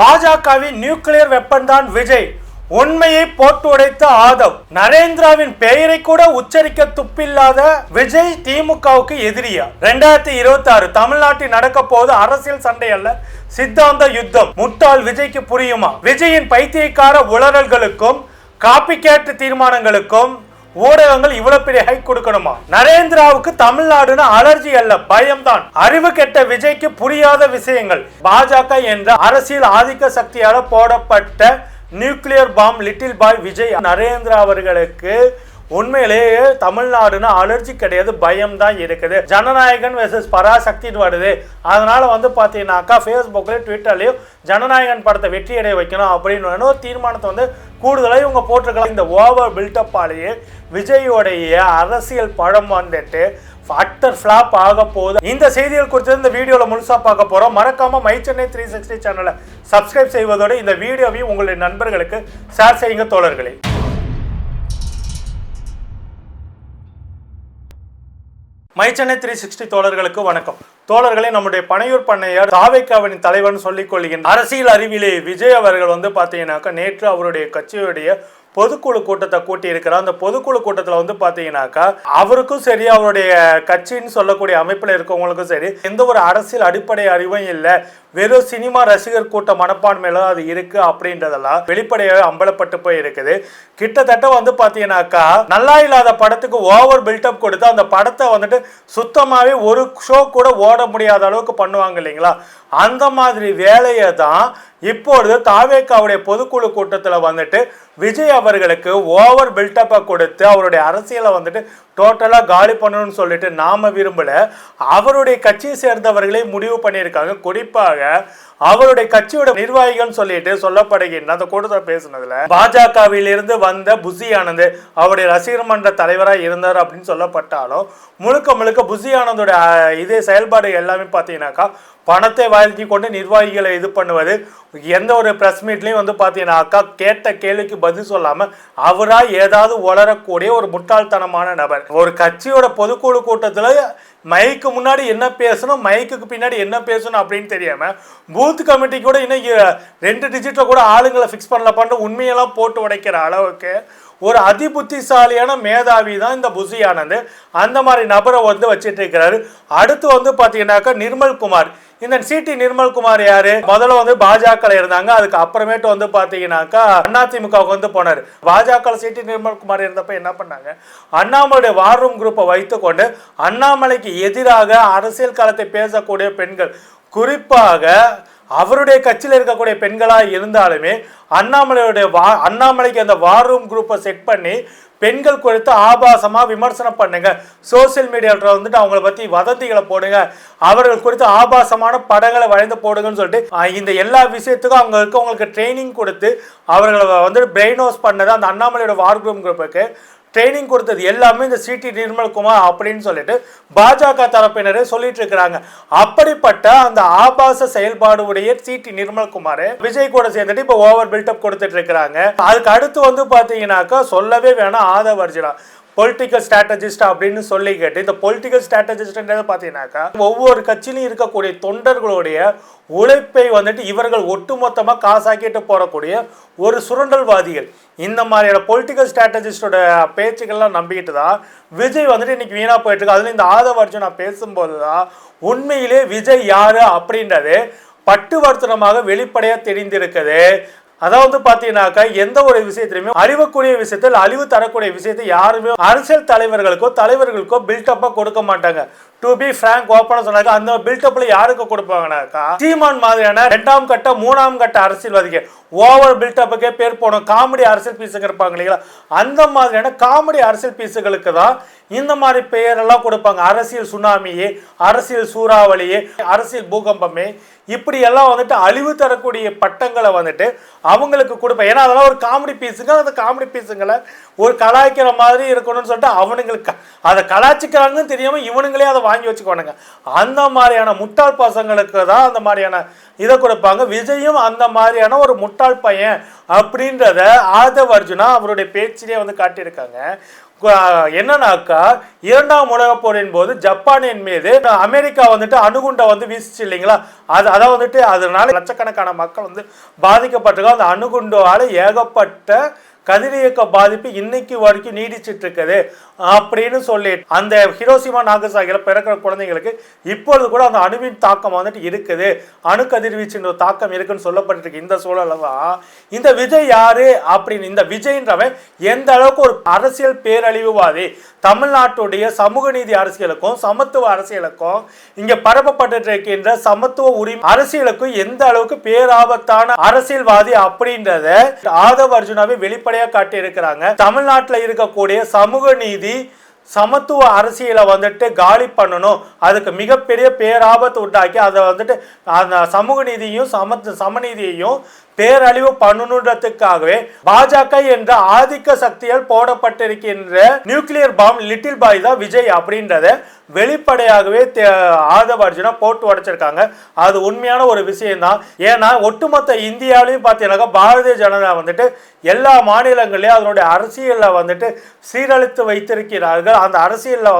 பாஜகவின் nuclear weapon தான் விஜய். உண்மையை போட்டு உடைத்த ஆதவ். நரேந்திராவின் பெயரை கூட உச்சரிக்க துப்பில்லாத விஜய் திமுகவுக்கு எதிரியா? ரெண்டாயிரத்தி இருபத்தி ஆறு தமிழ்நாட்டில் நடக்க போது அரசியல் சண்டை அல்ல சித்தாந்த யுத்தம். முட்டாள் விஜய்க்கு புரியுமா? விஜயின் பைத்தியக்கார உளறல்களுக்கும் காப்பி கேட்டு தீர்மானங்களுக்கும் ஊடகங்கள் இவ்வளவு பெரிய ஹைக் கொடுக்கணுமா? நரேந்திராவுக்கு தமிழ்நாடுன்னு அலர்ஜி அல்ல பயம்தான். அறிவு கெட்ட விஜய்க்கு புரியாத விஷயங்கள். பாஜக என்ற அரசியல் ஆதிக்க சக்தியால போடப்பட்ட nuclear bomb little boy Vijay Narendra அவர்களுக்கு உண்மையிலேயே தமிழ்நாடுன்னு அலர்ஜி கிடையாது பயம் தான் இருக்குது. ஜனநாயகன் வெர்சஸ் பராசக்தின்னு வருது. அதனால வந்து பார்த்தீங்கன்னாக்கா ஃபேஸ்புக்லேயும் ட்விட்டர்லேயும் ஜனநாயகன் படத்தை வெற்றி அடைய வைக்கணும் அப்படின்னு ஒரு தீர்மானத்தை வந்து கூடுதலாக இவங்க போட்டிருக்கலாம். இந்த ஓவர் பில்டப்பாலேயே விஜயோடைய அரசியல் படம் வந்துட்டு அட்டர் ஃப்ளாப் ஆக போகுது. இந்த செய்திகள் குறித்து இந்த வீடியோவில் முழுசாக பார்க்க போகிறோம் மறக்காமல் மை சென்னை த்ரீ சிக்ஸ்டி சேனலை சப்ஸ்கிரைப் செய்வதோடு இந்த வீடியோவையும் உங்களுடைய நண்பர்களுக்கு ஷேர் செய்யுங்க தோழர்களே. மைச்சென்னை த்ரீ சிக்ஸ்டி தோழர்களுக்கு வணக்கம். தோழர்களே நம்முடைய பனையூர் பண்ணையார் தாவைக்காவின் தலைவன் சொல்லிக் கொள்கின்ற அரசியல் அறிவிலே விஜய் அவர்கள் வந்து பார்த்தீங்கன்னாக்கா நேற்று அவருடைய கட்சியுடைய பொதுக்குழு கூட்டத்தை கூட்டி இருக்கிறார் அந்த பொதுக்குழு கூட்டத்தில் வந்து பார்த்தீங்கன்னாக்கா அவருக்கும் சரி அவருடைய கட்சின்னு சொல்லக்கூடிய அமைப்பில் இருக்கவங்களுக்கும் சரி எந்த ஒரு அரசியல் அடிப்படை அறிவும் இல்லை. வெறும் சினிமா ரசிகர் கூட்ட மனப்பான்மையில அது இருக்கு அப்படின்றதெல்லாம் வெளிப்படையாக அம்பலப்பட்டு போய் இருக்குது கிட்டத்தட்ட வந்து பார்த்தீங்கன்னாக்கா நல்லா இல்லாத படத்துக்கு ஓவர் பில்டப் கொடுத்து அந்த படத்தை வந்துட்டு சுத்தமாகவே ஒரு ஷோ கூட ஓட முடியாத அளவுக்கு பண்ணுவாங்க இல்லைங்களா? அந்த மாதிரி வேலையை தான் இப்பொழுது தாவேக்காவுடைய பொதுக்குழு கூட்டத்தில் வந்துட்டு விஜய் அவர்களுக்கு ஓவர் பில்டப்பை கொடுத்து அவருடைய அரசியலை வந்துட்டு டோட்டலாக காலி பண்ணணும்னு சொல்லிட்டு நாம விரும்பல. அவருடைய கட்சியை சேர்ந்தவர்களே முடிவு பண்ணியிருக்காங்க. குறிப்பாக அவருடைய கட்சியோட நிர்வாகிகள் சொல்லிட்டு சொல்லப்படுகின்ற அந்த கூட்டத்தில் பேசுனதுல பாஜகவில் இருந்து வந்த புசி ஆனந்த் அவருடைய ரசிகர் மன்ற தலைவராக இருந்தார் அப்படின்னு சொல்லப்பட்டாலும் முழுக்க முழுக்க புசி ஆனந்தோட இது செயல்பாடு எல்லாமே பார்த்தீங்கன்னாக்கா பணத்தை வாழ்த்தி கொண்டு நிர்வாகிகளை இது பண்ணுவது எந்த ஒரு ப்ரெஸ் மீட்லையும் வந்து பார்த்தீங்கன்னாக்கா கேட்ட கேள்விக்கு பதில் சொல்லாமல் அவராக ஏதாவது உளரக்கூடிய ஒரு முட்டாள்தனமான நபர். ஒரு கட்சியோட பொதுக்குழு கூட்டத்தில் மைக்கு முன்னாடி என்ன பேசணும்? மைக்குக்கு பின்னாடி என்ன பேசணும் அப்படின்னு தெரியாமல் பூத் கமிட்டி கூட இன்னும் ரெண்டு டிஜிட்டில் கூட ஆளுங்களை ஃபிக்ஸ் பண்ணல உண்மையெல்லாம் போட்டு உடைக்கிற அளவுக்கு ஒரு அதிபுத்திசாலியான மேதாவி தான் இந்த புசி ஆனந்த் அந்த மாதிரி நபரை வந்து வச்சுட்டு இருக்கிறாரு. அடுத்து வந்து பார்த்தீங்கன்னாக்கா நிர்மல் குமார். இந்த சிடி நிர்மல் குமார் யாரு? முதல்ல வந்து பாஜக இருந்தாங்க. அதுக்கு அப்புறமேட்டு வந்து பாத்தீங்கன்னாக்கா அதிமுகவுக்கு வந்து போனாரு. பாஜக சிடி நிர்மல் குமார் இருந்தப்ப என்ன பண்ணாங்க? அண்ணாமலையுடைய வார் ரூம் குரூப்பை வைத்துக்கொண்டு அண்ணாமலைக்கு எதிராக அரசியல் காலத்தை பேசக்கூடிய பெண்கள் குறிப்பாக அவருடைய கட்சியில் இருக்கக்கூடிய பெண்களாக இருந்தாலுமே அண்ணாமலையுடைய வா அண்ணாமலைக்கு அந்த வார் ரூம் குரூப்பை செட் பண்ணி பெண்கள் குறித்து ஆபாசமாக விமர்சனம் பண்ணுங்க. சோசியல் மீடியாவில் வந்துட்டு அவங்கள பற்றி வதந்திகளை போடுங்க. அவர்கள் குறித்து ஆபாசமான படங்களை வளைந்து போடுங்கன்னு சொல்லிட்டு இந்த எல்லா விஷயத்துக்கும் அவங்க இருக்கவங்களுக்கு ட்ரைனிங் கொடுத்து அவர்களை வந்து பிரெயின் வாஷ் பண்ணது அந்த அண்ணாமலையோட வார் குரூப்புக்கு ட்ரைனிங் கொடுத்தது எல்லாமே இந்த சிடி நிர்மல்குமார் அப்படின்னு சொல்லிட்டு பாஜக தரப்பினரே சொல்லிட்டு இருக்கிறாங்க. அப்படிப்பட்ட அந்த ஆபாச செயல்பாடு உடைய சிடி நிர்மல்குமார் விஜய் கூட சேர்ந்துட்டு இப்போ ஓவர் பில்டப் கொடுத்துட்டு இருக்கிறாங்க. அதுக்கு அடுத்து வந்து பார்த்தீங்கன்னாக்கா சொல்லவே வேணாம் ஆதவ அர்ஜுனா. பொலிட்டிக்கல் ஸ்ட்ராட்டஜிஸ்ட் அப்படின்னு சொல்லி கேட்டு இந்த பொலிட்டிக்கல் ஸ்ட்ராட்டஜிஸ்ட்ன்றது பார்த்தீங்கன்னாக்கா ஒவ்வொரு கட்சியிலும் இருக்கக்கூடிய தொண்டர்களுடைய உழைப்பை வந்துட்டு இவர்கள் ஒட்டுமொத்தமாக காசாக்கிட்டு போகக்கூடிய ஒரு சுரண்டல்வாதிகள். இந்த மாதிரியான பொலிட்டிக்கல் ஸ்ட்ராட்டஜிஸ்டோட பேச்சுக்கள்லாம் நம்பிக்கிட்டு தான் விஜய் வந்துட்டு இன்னைக்கு வீணாக போயிட்டு இருக்கு. இந்த ஆதவ அர்ஜுனா பேசும்போது தான் உண்மையிலே விஜய் யாரு அப்படின்றது பட்டுவர்த்தனமாக வெளிப்படையாக தெரிந்திருக்குது. அதாவது பாத்தீங்கன்னாக்கா எந்த ஒரு விஷயத்திலுமே அழிவக்கூடிய விஷயத்தில் அழிவு தரக்கூடிய விஷயத்தை யாருமே அரசியல் தலைவர்களுக்கோ தலைவர்களுக்கோ பில்டப்பா கொடுக்க மாட்டாங்க. டு பி ஃப்ராங்க் ஓப்பனாக சொன்னாக்க அந்த பில்டப்ல யாருக்கு கொடுப்பாங்கனாக்கா சீமான் மாதிரியான ரெண்டாம் கட்ட மூணாம் கட்ட அரசியல்வாதிகள் ஓவர் பில்டப்புக்கே பேர் போனோம் காமெடி அரசியல் பீஸுங்க இருப்பாங்க இல்லைங்களா? அந்த மாதிரியான காமெடி அரசியல் பீஸுகளுக்கு தான் இந்த மாதிரி பெயரெல்லாம் கொடுப்பாங்க. அரசியல் சுனாமியே அரசியல் சூறாவளியே அரசியல் பூகம்பமே. இப்படி எல்லாம் வந்துட்டு அழிவு தரக்கூடிய பட்டங்களை வந்துட்டு அவங்களுக்கு கொடுப்பேன் ஏன்னா அதெல்லாம் ஒரு காமெடி பீஸுங்க அந்த காமெடி பீஸுங்களை ஒரு கலாய்க்கிற மாதிரி இருக்கணும்னு சொல்லிட்டு அவனுங்களுக்கு அதை கலாய்ச்சிக்கிறாங்கன்னு தெரியாமல் இவனுங்களே அதை வாங்கி வச்சுக்கோனுங்க அந்த மாதிரியான முட்டாள் பசங்களுக்கு தான் அந்த மாதிரியான இதை கொடுப்பாங்க. விஜயும் அந்த மாதிரியான ஒரு முட்டாள் பையன் அப்படின்றத ஆதவ் அர்ஜுனா அவருடைய பேச்சிலே வந்து காட்டியிருக்காங்க. என்னன்னாக்கா இரண்டாம் உலக போரின் போது ஜப்பானின் மீது அமெரிக்கா வந்துட்டு அணுகுண்டை வந்து வீசிச்சு இல்லைங்களா? அது அதை வந்துட்டு அதனால லட்சக்கணக்கான மக்கள் வந்து பாதிக்கப்பட்டிருக்கோம் அந்த அணுகுண்டால ஏகப்பட்ட கதிரியக்க பாதிப்பு இன்னைக்கு வரைக்கும் நீடிச்சிட்டு இருக்குது அப்படின்னு சொல்லி அந்த ஹிரோசிமா நாகசாகியில் பிறக்கிற குழந்தைங்களுக்கு இப்பொழுது கூட அந்த அணுவின் தாக்கம் வந்துட்டு இருக்குது. அணு கதிர்வீச்சின் ஒரு தாக்கம் இருக்குன்னு சொல்லப்பட்டிருக்கு இந்த சூழல்ல தான் இந்த விஜய் யாரு அப்படின்னு இந்த விஜய்ன்றவன் எந்த அளவுக்கு ஒரு அரசியல் பேரழிவுவாதி. தமிழ்நாட்டுடைய சமூக நீதி அரசியலுக்கும் சமத்துவ அரசியலுக்கும் இங்க பரப்பப்பட்டு இருக்கின்ற சமத்துவ உரிமை அரசியலுக்கும் எந்த அளவுக்கு பேராபத்தான அரசியல்வாதி அப்படின்றத ஆதவ அர்ஜுனாவை வெளிப்படைய காட்டி காட்டியிருக்கிறாங்க. தமிழ்நாட்டில் இருக்கக்கூடிய சமூக நீதி சமத்துவ அரசியலை வந்துட்டு காலி பண்ணணும். அதுக்கு மிகப்பெரிய பேராபத்து உண்டாக்கி அதை வந்துட்டு அந்த சமூக நீதியும் சமத்து சமநீதியையும் பேரழிவு பண்ணணுன்றதுக்காகவே பாஜக என்ற ஆதிக்க சக்தியால் போடப்பட்டிருக்கின்ற நியூக்ளியர் பாம் லிட்டில் பாய் தான் விஜய் அப்படின்றத வெளிப்படையாகவே தே- ஆதவ அர்ஜுனா போட்டு உடைச்சிருக்காங்க. அது உண்மையான ஒரு விஷயம்தான். ஏன்னா ஒட்டுமொத்த இந்தியாவிலையும் பார்த்தீங்கன்னாக்கா பாரதிய ஜனதா வந்துட்டு எல்லா மாநிலங்களையும் அதனுடைய அரசியலில் வந்துட்டு சீரழித்து வைத்திருக்கிறார்கள். அந்த அரசியலில்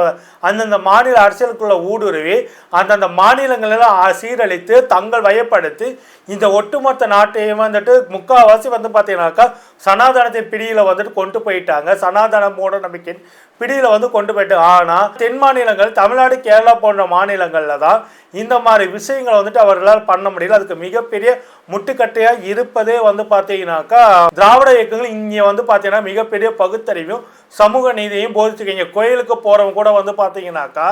அந்தந்த மாநில அரசியலுக்குள்ள ஊடுருவி அந்தந்த மாநிலங்களெல்லாம் சீரழித்து தங்கள் வயப்படுத்தி இந்த ஒட்டுமொத்த நாட்டையும் வந்துட்டு முக்கால்வாசி வந்து பார்த்தீங்கன்னாக்கா சனாதனத்தின் பிடியில் வந்துட்டு கொண்டு போயிட்டாங்க. சனாதன மூட நம்பிக்கையின் பிடியில் வந்து கொண்டு போயிட்டு ஆனால் தென் மாநிலங்கள் தமிழ்நாடு கேரளா போன்ற மாநிலங்களில் தான் இந்த மாதிரி விஷயங்களை வந்துட்டு அவர்களால் பண்ண முடியல. அதுக்கு மிகப்பெரிய முட்டுக்கட்டையாக இருப்பதே வந்து பார்த்தீங்கன்னாக்கா திராவிட இயக்கங்கள் இங்கே வந்து பார்த்தீங்கன்னா மிகப்பெரிய பகுத்தறிவும் சமூக நீதியையும் போதிச்சுக்கீங்க கோயிலுக்கு போகிறவங்க கூட வந்து பார்த்தீங்கன்னாக்கா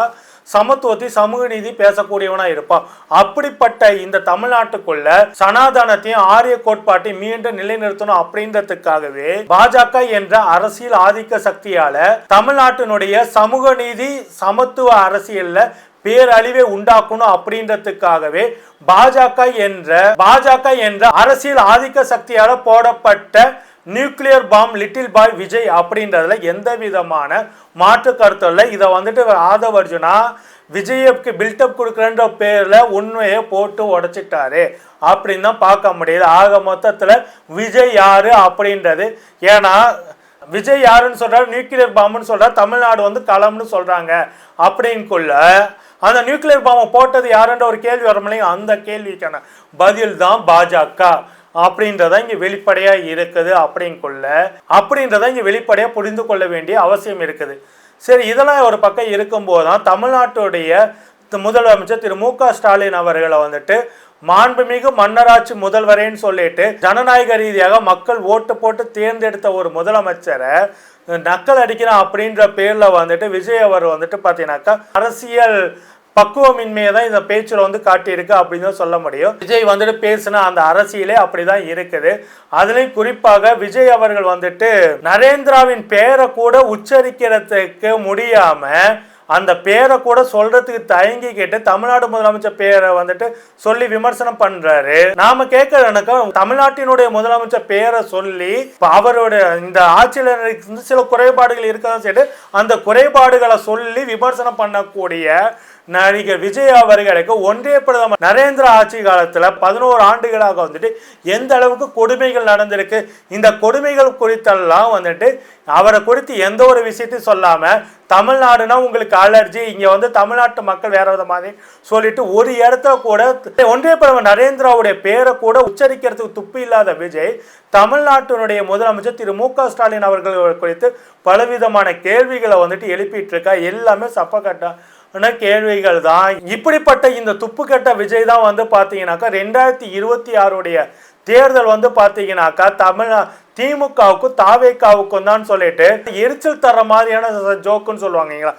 சமத்துவத்தை சமூக நீதி பேசக்கூடியவனா இருப்பான். அப்படிப்பட்ட இந்த தமிழ்நாட்டுக்குள்ள சனாதனத்தையும் ஆரிய கோட்பாட்டையும் மீண்டும் நிலைநிறுத்தணும் அப்படின்றதுக்காகவே பாஜக என்ற அரசியல் ஆதிக்க சக்தியால தமிழ்நாட்டினுடைய சமூக நீதி சமத்துவ அரசியல்ல பேரழிவை உண்டாக்கணும் அப்படின்றதுக்காகவே பாஜக என்ற பாஜக என்ற அரசியல் ஆதிக்க சக்தியால போடப்பட்ட nuclear bomb little boy Vijay அப்படின்றதுல எந்த விதமான மாற்று கருத்தும் இல்லை. இதை வந்துட்டு ஆதவ அர்ஜுனா விஜய்க்கு பில்டப் கொடுக்குறன்ற பேரில் உண்மையை போட்டு உடச்சிட்டாரு அப்படின்னு தான் பார்க்க முடியுது. ஆக மொத்தத்தில் விஜய் யாரு அப்படின்றது. ஏன்னா விஜய் யாருன்னு சொல்கிறார் நியூக்ளியர் பாம்புன்னு சொல்கிறார் தமிழ்நாடு வந்து களம்னு சொல்கிறாங்க அப்படின்குள்ள அந்த நியூக்ளியர் பாம்பை போட்டது யாருன்ற ஒரு கேள்வி வரமில்லைங்க அந்த கேள்விக்கான பதில் தான் பாஜக. அப்படின்றத இங்க வெளிப்படையா இருக்குது அப்படின்குள்ள அப்படின்றத இங்க வெளிப்படையா புரிந்து கொள்ள வேண்டிய அவசியம் இருக்குது. சரி இதெல்லாம் ஒரு பக்கம் இருக்கும்போது தான் தமிழ்நாட்டுடைய முதலமைச்சர் திரு. மு. க. ஸ்டாலின் அவர்களை வந்துட்டு மாண்புமிகு மன்னராட்சி முதல்வரேன்னு சொல்லிட்டு ஜனநாயக ரீதியாக மக்கள் ஓட்டு போட்டு தேர்ந்தெடுத்த ஒரு முதலமைச்சரை நக்கல் அடிக்கிறான் அப்படின்ற பேர்ல வந்துட்டு விஜய் அவர் வந்துட்டு பார்த்தீங்கன்னாக்கா அரசியல் பக்குவமின்மையை தான் இந்த பேச்சில் வந்து காட்டியிருக்கு அப்படின்னு தான் சொல்ல முடியும். விஜய் வந்துட்டு பேசின அந்த அரசியலே அப்படிதான் இருக்குது. அதுலேயும் குறிப்பாக விஜய் அவர்கள் வந்துட்டு நரேந்திராவின் பெயரை கூட உச்சரிக்கிறதுக்கு முடியாம அந்த பேரை கூட சொல்றதுக்கு தயங்கிக்கிட்டு தமிழ்நாடு முதலமைச்சர் பேரை வந்துட்டு சொல்லி விமர்சனம் பண்றாரு. நாம கேட்கறதுனாக்கா தமிழ்நாட்டினுடைய முதலமைச்சர் பேரை சொல்லி அவருடைய அவரோட இந்த ஆட்சியில் சில குறைபாடுகள் இருக்கதான் சரி அந்த குறைபாடுகளை சொல்லி விமர்சனம் பண்ணக்கூடிய நடிகர் விஜய் அவர்களுக்கு ஒன்றிய பிரதமர் நரேந்திர ஆட்சி காலத்தில் பதினோரு ஆண்டுகளாக வந்துட்டு எந்த அளவுக்கு கொடுமைகள் நடந்திருக்கு இந்த கொடுமைகள் குறித்தெல்லாம் வந்துட்டு அவரை குறித்து எந்த ஒரு விஷயத்தையும் சொல்லாமல் தமிழ்நாடுனா உங்களுக்கு அலர்ஜி இங்கே வந்து தமிழ்நாட்டு மக்கள் வேற வித மாதிரி சொல்லிட்டு ஒரு இடத்துல கூட ஒன்றிய பிரதமர் நரேந்திராவுடைய பேரை கூட உச்சரிக்கிறதுக்கு துப்பு இல்லாத விஜய் தமிழ்நாட்டினுடைய முதலமைச்சர் திரு மு க ஸ்டாலின் அவர்கள் குறித்து பலவிதமான கேள்விகளை வந்துட்டு எழுப்பிட்டு இருக்கா எல்லாமே சப்பக்கட்டா கேள்விகள் தான். இப்படிப்பட்ட இந்த துப்புக்கட்ட விஜய் தான் வந்து பார்த்தீங்கன்னாக்கா ரெண்டாயிரத்தி இருபத்தி ஆறுடைய தேர்தல் வந்து பார்த்தீங்கன்னாக்கா தமிழ் திமுகவுக்கும் தாவேக்காவுக்கும் தான் சொல்லிட்டு எரிச்சல் தர மாதிரியான ஜோக்குன்னு சொல்லுவாங்கங்களா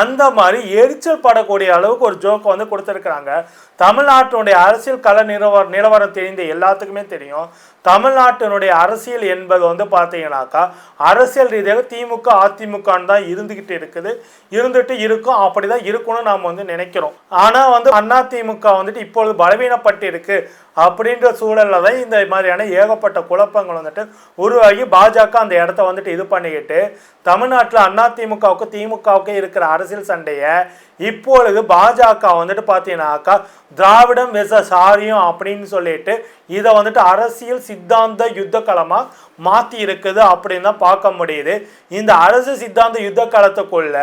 அந்த மாதிரி எரிச்சல் படக்கூடிய அளவுக்கு ஒரு ஜோக்கை வந்து கொடுத்துருக்குறாங்க. தமிழ்நாட்டினுடைய அரசியல் கல நிலவர நிலவரம் தெரிந்த எல்லாத்துக்குமே தெரியும். தமிழ்நாட்டினுடைய அரசியல் என்பது வந்து பார்த்தீங்கன்னாக்கா அரசியல் ரீதியாக திமுக அதிமுகன்னு தான் இருந்துக்கிட்டு இருக்குது. இருந்துட்டு இருக்கும் அப்படி தான் இருக்கணும்னு நாம் வந்து நினைக்கிறோம். ஆனால் வந்து அண்ணா திமுக வந்துட்டு இப்பொழுது பலவீனப்பட்டு இருக்கு. அப்படின்ற சூழலில் தான் இந்த மாதிரியான ஏகப்பட்ட குழப்பங்கள் வந்துட்டு உருவாகி பாஜக அந்த இடத்த வந்துட்டு இது பண்ணிக்கிட்டு தமிழ்நாட்டில் அண்ணா திமுகவுக்கு இருக்கிற அரசியல் சண்டையை இப்பொழுது பாஜக வந்துட்டு பார்த்தீங்கன்னாக்கா திராவிடம் வெச சாரியம் அப்படின்னு சொல்லிட்டு இதை வந்துட்டு அரசியல் சித்தாந்த யுத்த களமா மாத்தி இருக்குது அப்படின்னு தான் பார்க்க முடியுது. இந்த அரசு சித்தாந்த யுத்த காலத்துக்குள்ள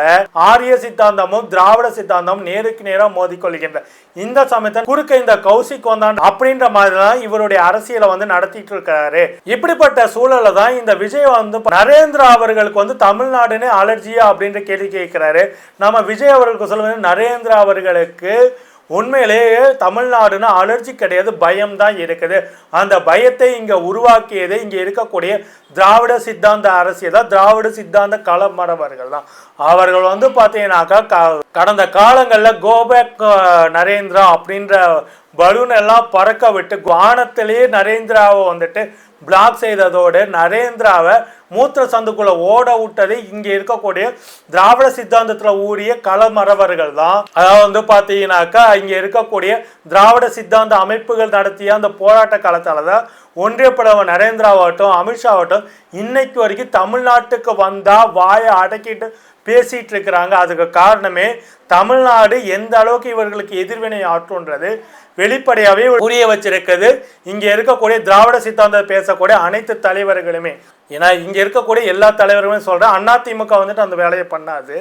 ஆரிய சித்தாந்தமும் திராவிட சித்தாந்தமும் நேருக்கு நேரா மோதிக்கொள்கின்ற இந்த சமயத்தில் குறுக்க இந்த கௌசிக் வந்தான் அப்படின்ற மாதிரி தான் இவருடைய அரசியலை வந்து நடத்திட்டு இருக்காரு இப்படிப்பட்ட சூழல்ல தான் இந்த விஜய் வந்து நரேந்திரா அவர்களுக்கு வந்து தமிழ்நாடுன்னு அலர்ஜியா அப்படின்ற கேள்வி கேட்கிறாரு. நம்ம விஜய் அவர்களுக்கு சொல்லுவது நரேந்திரா அவர்களுக்கு உண்மையிலேயே தமிழ்நாடுனா அலர்ஜி கிடையாது பயம் தான் இருக்குது. அந்த பயத்தை இங்கே உருவாக்கியது இங்கே இருக்கக்கூடிய திராவிட சித்தாந்த அரசியல் தான். திராவிட சித்தாந்த களமரவர்கள் தான். அவர்கள் வந்து பார்த்தீங்கன்னாக்கா க- கடந்த காலங்களில் கோபேக் நரேந்திரா அப்படின்ற பலூன் எல்லாம் பறக்க விட்டு வானத்திலேயே நரேந்திராவை வந்துட்டு பிளாக் செய்ததோடு நரேந்திராவை மூத்திர சந்துக்குள்ள ஓட விட்டது இங்க இருக்கக்கூடிய திராவிட சித்தாந்தத்துல ஊறிய களமரவர்கள் தான். அதாவது வந்து பாத்தீங்கன்னாக்கா இங்க இருக்கக்கூடிய திராவிட சித்தாந்த அமைப்புகள் நடத்திய அந்த போராட்ட காலத்தால தான் ஒன்றிய பிரதமர் நரேந்திராவாகட்டும் அமித்ஷாவாகட்டும் இன்னைக்கு வரைக்கும் தமிழ்நாட்டுக்கு வந்தா வாயை அடக்கிட்டு பேசிகிட்டு இருக்கிறாங்க அதுக்கு காரணமே தமிழ்நாடு எந்த அளவுக்கு இவர்களுக்கு எதிர்வினை ஆற்றுன்றது. வெளிப்படையாகவே புரிய வச்சிருக்குது இங்கே இருக்கக்கூடிய திராவிட சித்தாந்தத்தை பேசக்கூடிய அனைத்து தலைவர்களுமே. ஏன்னா இங்கே இருக்கக்கூடிய எல்லா தலைவர்களுமே சொல்கிறேன் அதிமுக வந்துட்டு அந்த வேலையை பண்ணாது.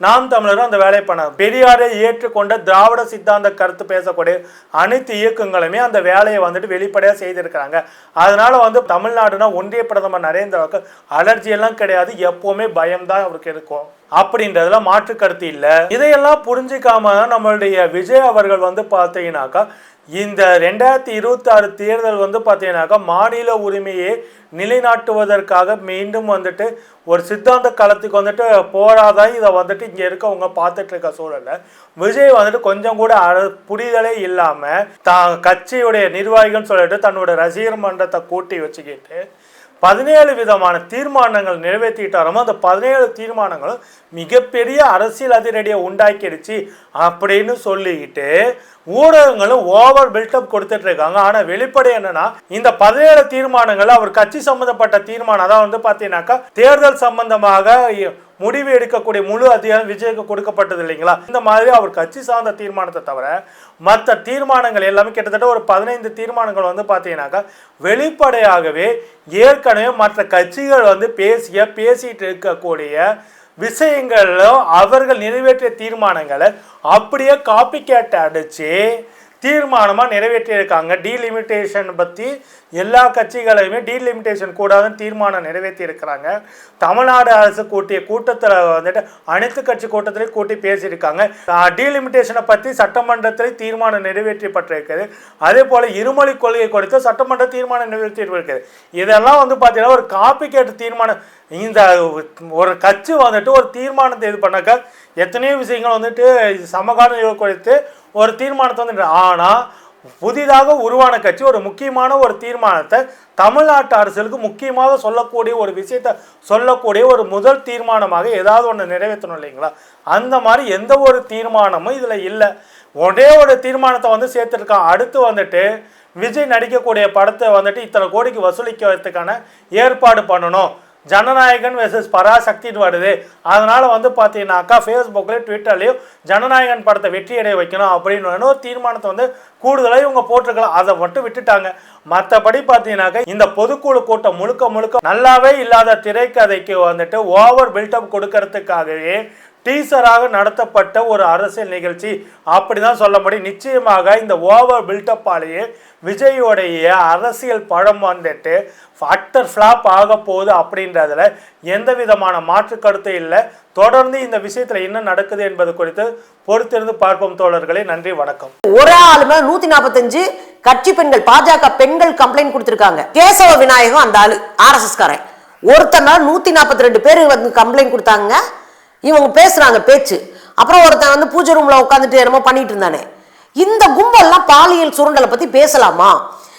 நாம் தமிழரும் அந்த வேலையை பண்ண பெரியாரை ஏற்றுக்கொண்ட திராவிட சித்தாந்த கருத்து பேசக்கூடிய அனைத்து இயக்கங்களுமே அந்த வேலையை வந்துட்டு வெளிப்படையாக செய்திருக்கிறாங்க. அதனால வந்து தமிழ்நாடுனா ஒன்றிய பிரதமர் நரேந்திராவுக்கு அலர்ஜி எல்லாம் கிடையாது எப்பவுமே பயம்தான் அவருக்கு இருக்கும். அப்படின்றதுல மாற்று கருத்து இல்லை. இதையெல்லாம் புரிஞ்சிக்காம தான் நம்மளுடைய விஜய் அவர்கள் வந்து பார்த்தீங்கன்னாக்கா இந்த ரெண்டாயிரத்தி இருபத்தி ஆறு தேர்தல் வந்து பார்த்தீங்கன்னாக்கா மாநில உரிமையை நிலைநாட்டுவதற்காக மீண்டும் வந்துட்டு ஒரு சித்தாந்த களத்துக்கு வந்துட்டு போராதான் இதை வந்துட்டு இங்கே இருக்கவங்க பார்த்துட்டு இருக்க சூழலில். விஜய் வந்துட்டு கொஞ்சம் கூட அர- புரிதலே இல்லாமல் தான் கட்சியுடைய நிர்வாகிகள்னு சொல்லிட்டு தன்னோட ரசிகர் மன்றத்தை கூட்டி வச்சுக்கிட்டு பதினேழு விதமான தீர்மானங்கள் நிறைவேற்றிட்டாரமோ அந்த பதினேழு தீர்மானங்களும் மிகப்பெரிய அரசியல் அதிரடியை உண்டாக்கிடுச்சு அப்படின்னு சொல்லிக்கிட்டு ஊடகங்களும் ஓவர் பில்டப் கொடுத்துட்டு இருக்காங்க. ஆனா வெளிப்படை என்னன்னா இந்த பதினேழு தீர்மானங்கள் அவர் கட்சி சம்பந்தப்பட்ட தீர்மானம் அதான் வந்து பாத்தீங்கன்னாக்கா தேர்தல் சம்பந்தமாக முடிவு எடுக்கக்கூடிய முழு அதிகாரம் விஜய்க்கு கொடுக்கப்பட்டது இல்லைங்களா? இந்த மாதிரி அவர் கட்சி சார்ந்த தீர்மானத்தை தவிர மற்ற தீர்மானங்கள் எல்லாமே கிட்டத்தட்ட ஒரு பதினைந்து தீர்மானங்கள் வந்து பார்த்தீங்கன்னாக்கா வெளிப்படையாகவே ஏற்கனவே மற்ற கட்சிகள் வந்து பேசிய பேசிட்டு இருக்கக்கூடிய விஷயங்களும் அவர்கள் நிறைவேற்றிய தீர்மானங்களை அப்படியே காப்பி கேட்டு அடித்து தீர்மானமாக நிறைவேற்றியிருக்காங்க. டீலிமிட்டேஷன் பற்றி எல்லா கட்சிகளையுமே டீலிமிட்டேஷன் கூடாதுன்னு தீர்மானம் நிறைவேற்றியிருக்கிறாங்க. தமிழ்நாடு அரசு கூட்டிய கூட்டத்தில் வந்துட்டு அனைத்து கட்சி கூட்டத்திலையும் கூட்டி பேசியிருக்காங்க. டீலிமிட்டேஷனை பற்றி சட்டமன்றத்தில் தீர்மானம் நிறைவேற்றப்பட்டிருக்குது அதே போல் இருமொழி கொள்கை குறித்து சட்டமன்ற தீர்மானம் நிறைவேற்றியிருக்கிறது இதெல்லாம் வந்து பார்த்தீங்கன்னா ஒரு காப்பி கேட்டு தீர்மானம். இந்த ஒரு கட்சி வந்துட்டு ஒரு தீர்மானத்தை இது பண்ணாக்க எத்தனையோ விஷயங்கள் வந்துட்டு சமகால குறித்து ஒரு தீர்மானத்தை வந்து ஆனால் புதிதாக உருவான கட்சி ஒரு முக்கியமான ஒரு தீர்மானத்தை தமிழ்நாட்டு அரசுக்கு முக்கியமாக சொல்லக்கூடிய ஒரு விஷயத்தை சொல்லக்கூடிய ஒரு முதல் தீர்மானமாக ஏதாவது ஒன்று நிறைவேற்றணும் இல்லைங்களா? அந்த மாதிரி எந்த ஒரு தீர்மானமும் இதில் இல்லை. ஒரே ஒரு தீர்மானத்தை வந்து சேர்த்துருக்கான். அடுத்து வந்துட்டு விஜய் நடிக்கக்கூடிய படத்தை வந்துட்டு இத்தனை கோடிக்கு வசூலிக்கிறதுக்கான ஏற்பாடு பண்ணணும். ஜனநாயகன் வெர்சஸ் பராசக்தின்னு வருது. அதனால் வந்து பார்த்தீங்கன்னாக்கா ஃபேஸ்புக்லேயும் ட்விட்டர்லேயும் ஜனநாயகன் படத்தை வெற்றி அடைய வைக்கணும் அப்படின்னு ஒரு தீர்மானத்தை வந்து கூடுதலாக இவங்க போட்டிருக்கலாம். அதை மட்டும் விட்டுட்டாங்க. மற்றபடி பார்த்தீங்கன்னாக்கா இந்த பொதுக்குழு கூட்டம் முழுக்க முழுக்க நல்லாவே இல்லாத திரைக்கதைக்கு வந்துட்டு ஓவர் பில்டப் கொடுக்கறதுக்காகவே டீசராக நடத்தப்பட்ட ஒரு அரசியல் நிகழ்ச்சி. அப்படிதான் சொல்ல முடியும். நிச்சயமாக இந்த ஓவர் பில்டப்பாலேயே விஜயோடைய அரசியல் பழம் வந்துட்டு அட்டர் ஃப்ளாப் ஆக போகுது அப்படின்றதுல எந்த விதமான மாற்று கருத்து இல்லை. தொடர்ந்து இந்த விஷயத்தில் என்ன நடக்குது என்பது குறித்து பொறுத்திருந்து பார்ப்போம் தோழர்களே. நன்றி வணக்கம். ஒரு ஆளு மேல நூத்தி நாற்பத்தஞ்சு கட்சி பெண்கள் பாஜக பெண்கள் கம்ப்ளைண்ட் கொடுத்திருக்காங்க. கேசவ விநாயகம் அந்த ஆளு ஆர்எஸ்எஸ் காரன் ஒருத்தர் மேல நூத்தி நாற்பத்தி ரெண்டு பேர் வந்து கம்ப்ளைண்ட் கொடுத்தாங்க. இவங்க பேசுறாங்க பேச்சு. அப்புறம் ஒருத்தன் வந்து பூஜை ரூம்ல உட்காந்துட்டு என்னமோ பண்ணிட்டு இருந்தானே. இந்த கும்பல்லாம் பாலியல் சுரண்டலை பத்தி பேசலாமா?